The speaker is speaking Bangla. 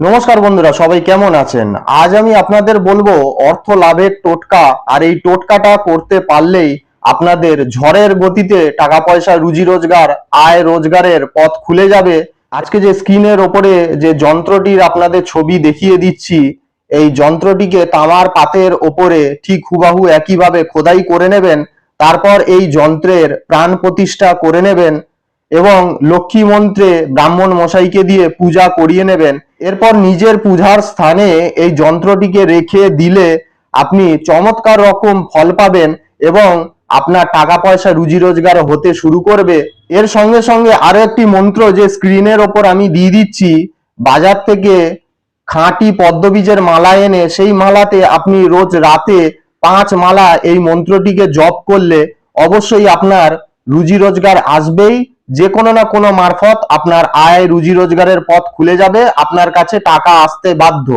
নমস্কার বন্ধুরা, সবাই কেমন আছেন? আজ আমি আপনাদের বলব অর্থ লাভের টোটকা, আর এই টোটকাটা করতে পারলেই আপনাদের ঝড়ের গতিতে টাকা পয়সা, রুজি রোজগার, আয় রোজগারের পথ খুলে যাবে। আজকে যে স্ক্রিনের ওপরে যে যন্ত্রটির আপনাদের ছবি দেখিয়ে দিচ্ছি, এই যন্ত্রটিকে তামার পাতের ওপরে ঠিক হুবাহু একইভাবে খোদাই করে নেবেন। তারপর এই যন্ত্রের প্রাণ প্রতিষ্ঠা করে নেবেন। এবং লক্ষ্মী মন্ত্রে ব্রাহ্মণ মশাইকে দিয়ে পূজা করিয়ে নেবেন। এরপর নিজের পূজার স্থানে এই যন্ত্রটিকে রেখে দিলে আপনি চমৎকার রকম ফল পাবেন এবং আপনার টাকা পয়সা রুজি রোজগার হতে শুরু করবে। এর সঙ্গে সঙ্গে আরও একটি মন্ত্র যে স্ক্রিনের ওপর আমি দিয়ে দিচ্ছি, বাজার থেকে খাঁটি পদ্মবীজের মালা এনে সেই মালাতে আপনি রোজ রাতে পাঁচ মালা এই মন্ত্রটিকে জপ করলে অবশ্যই আপনার রুজি রোজগার আসবেই। যে কোনো না কোনো মারফত আপনার আয়, রুজি, রোজগারের পথ খুলে যাবে। আপনার কাছে টাকা আসতে বাধ্য।